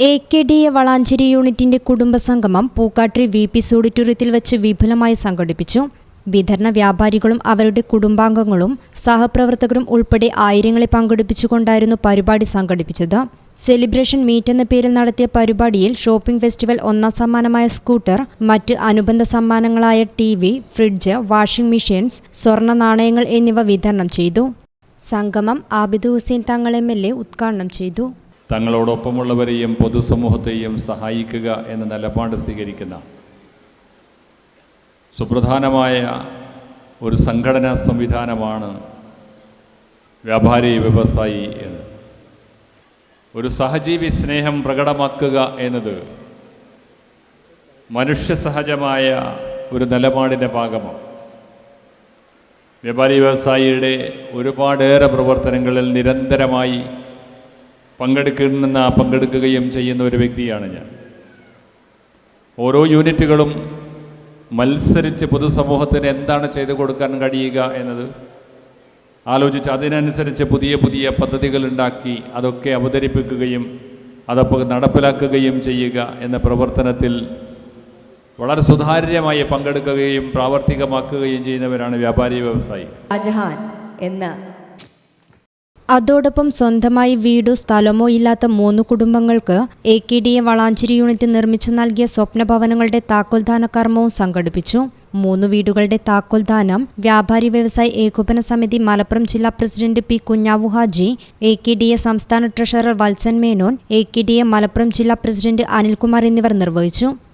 A K D A Valanchery യൂണിറ്റിന്റെ കുടുംബസംഗമം Pookatti V P സോഡിറ്റോറിയത്തിൽ വെച്ച് വിപുലമായി സംഘടിപ്പിച്ചു. വിതരണ വ്യാപാരികളും അവരുടെ കുടുംബാംഗങ്ങളും സഹപ്രവർത്തകരും ഉൾപ്പെടെ ആയിരങ്ങളെ പങ്കെടുപ്പിച്ചുകൊണ്ടായിരുന്നു പരിപാടി സംഘടിപ്പിച്ചത്. സെലിബ്രേഷൻ മീറ്റ് എന്ന പേരിൽ നടത്തിയ പരിപാടിയിൽ ഷോപ്പിംഗ് ഫെസ്റ്റിവൽ ഒന്നാം സമ്മാനമായ സ്കൂട്ടർ മറ്റ് അനുബന്ധ സമ്മാനങ്ങളായ ടി ഫ്രിഡ്ജ് വാഷിംഗ് മെഷീൻസ് സ്വർണ നാണയങ്ങൾ എന്നിവ വിതരണം ചെയ്തു. സംഗമം Abid Hussain Thangal M L A ഉദ്ഘാടനം ചെയ്തു. തങ്ങളോടൊപ്പമുള്ളവരെയും പൊതുസമൂഹത്തെയും സഹായിക്കുക എന്ന നിലപാട് സ്വീകരിക്കുന്ന സുപ്രധാനമായ ഒരു സംഘടനാ സംവിധാനമാണ് വ്യാപാരി വ്യവസായി എന്ന്. ഒരു സഹജീവി സ്നേഹം പ്രകടമാക്കുക എന്നത് മനുഷ്യ സഹജമായ ഒരു നിലപാടിന്റെ ഭാഗമാണ്. വ്യാപാരി വ്യവസായിയുടെ ഒരുപാടേറെ പ്രവർത്തനങ്ങളിൽ നിരന്തരമായി പങ്കെടുക്കുന്ന പങ്കെടുക്കുകയും ചെയ്യുന്ന ഒരു വ്യക്തിയാണ് ഞാൻ. ഓരോ യൂണിറ്റുകളും മത്സരിച്ച് പൊതുസമൂഹത്തിന് എന്താണ് ചെയ്തു കൊടുക്കാൻ കഴിയുക എന്നത് ആലോചിച്ച് അതിനനുസരിച്ച് പുതിയ പുതിയ പദ്ധതികൾ ഉണ്ടാക്കി അതൊക്കെ അവതരിപ്പിക്കുകയും അതൊക്കെ നടപ്പിലാക്കുകയും ചെയ്യുക എന്ന പ്രവർത്തനത്തിൽ വളരെ സുതാര്യമായി പങ്കെടുക്കുകയും പ്രാവർത്തികമാക്കുകയും ചെയ്യുന്നവരാണ് വ്യാപാരി വ്യവസായി. എന്ന. അതോടൊപ്പം സ്വന്തമായി വീടോ സ്ഥലമോ ഇല്ലാത്ത മൂന്ന് കുടുംബങ്ങൾക്ക് A K D A Valanchery unit നിർമ്മിച്ചു നൽകിയ സ്വപ്ന ഭവനങ്ങളുടെ താക്കോൽദാന കർമ്മവും സംഘടിപ്പിച്ചു. മൂന്ന് വീടുകളുടെ താക്കോൽദാനം വ്യാപാരി വ്യവസായി ഏകോപന സമിതി മലപ്പുറം ജില്ലാ president P Kunhavu Haji A K D A സംസ്ഥാന treasurer Valsan Menon A K D A Malappuram ജില്ലാ പ്രസിഡന്റ് അനിൽകുമാർ എന്നിവർ നിർവഹിച്ചു.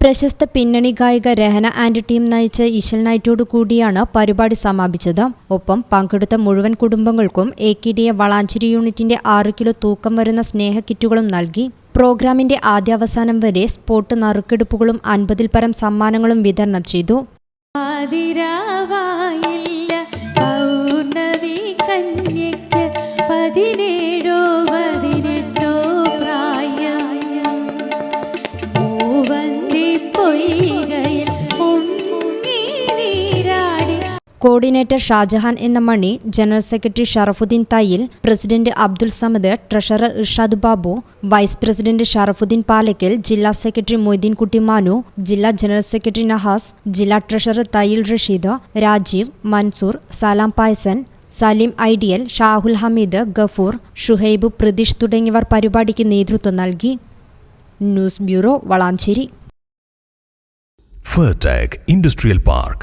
പ്രശസ്ത പിന്നണി ഗായിക രഹന ആൻഡ് ടീം നയിച്ച ഇശൽ നൈറ്റോടു കൂടിയാണ് പരിപാടി സമാപിച്ചത്. ഒപ്പം പങ്കെടുത്ത മുഴുവൻ കുടുംബങ്ങൾക്കും A K D A Valanchery യൂണിറ്റിന്റെ ആറ് കിലോ തൂക്കം വരുന്ന സ്നേഹ കിറ്റുകളും നൽകി. പ്രോഗ്രാമിന്റെ ആദ്യാവസാനം വരെ സ്പോട്ട് നറുക്കെടുപ്പുകളും അൻപതിൽ പരം സമ്മാനങ്ങളും വിതരണം ചെയ്തു. കോർഡിനേറ്റർ ഷാജഹാൻ എന്ന Mani general secretary Sharafudheen Thayyil president Abdul Samad treasurer Irshad Babu vice president Sharafudheen Palakkal ജില്ലാ സെക്രട്ടറി മൊയ്തീൻ കുട്ടി മാനു ജില്ലാ ജനറൽ സെക്രട്ടറി നഹാസ് ജില്ലാ ട്രഷറർ തയ്യിൽ റഷീദ് രാജീവ് മൻസൂർ സലാം പായസൻ സലീം ഐഡിയൽ ഷാഹുൽ ഹമീദ് ഗഫൂർ ഷുഹൈബ് പ്രതീഷ് തുടങ്ങിയവർ പരിപാടിക്ക് നേതൃത്വം നൽകി. News bureau Valanchery. Industrial Park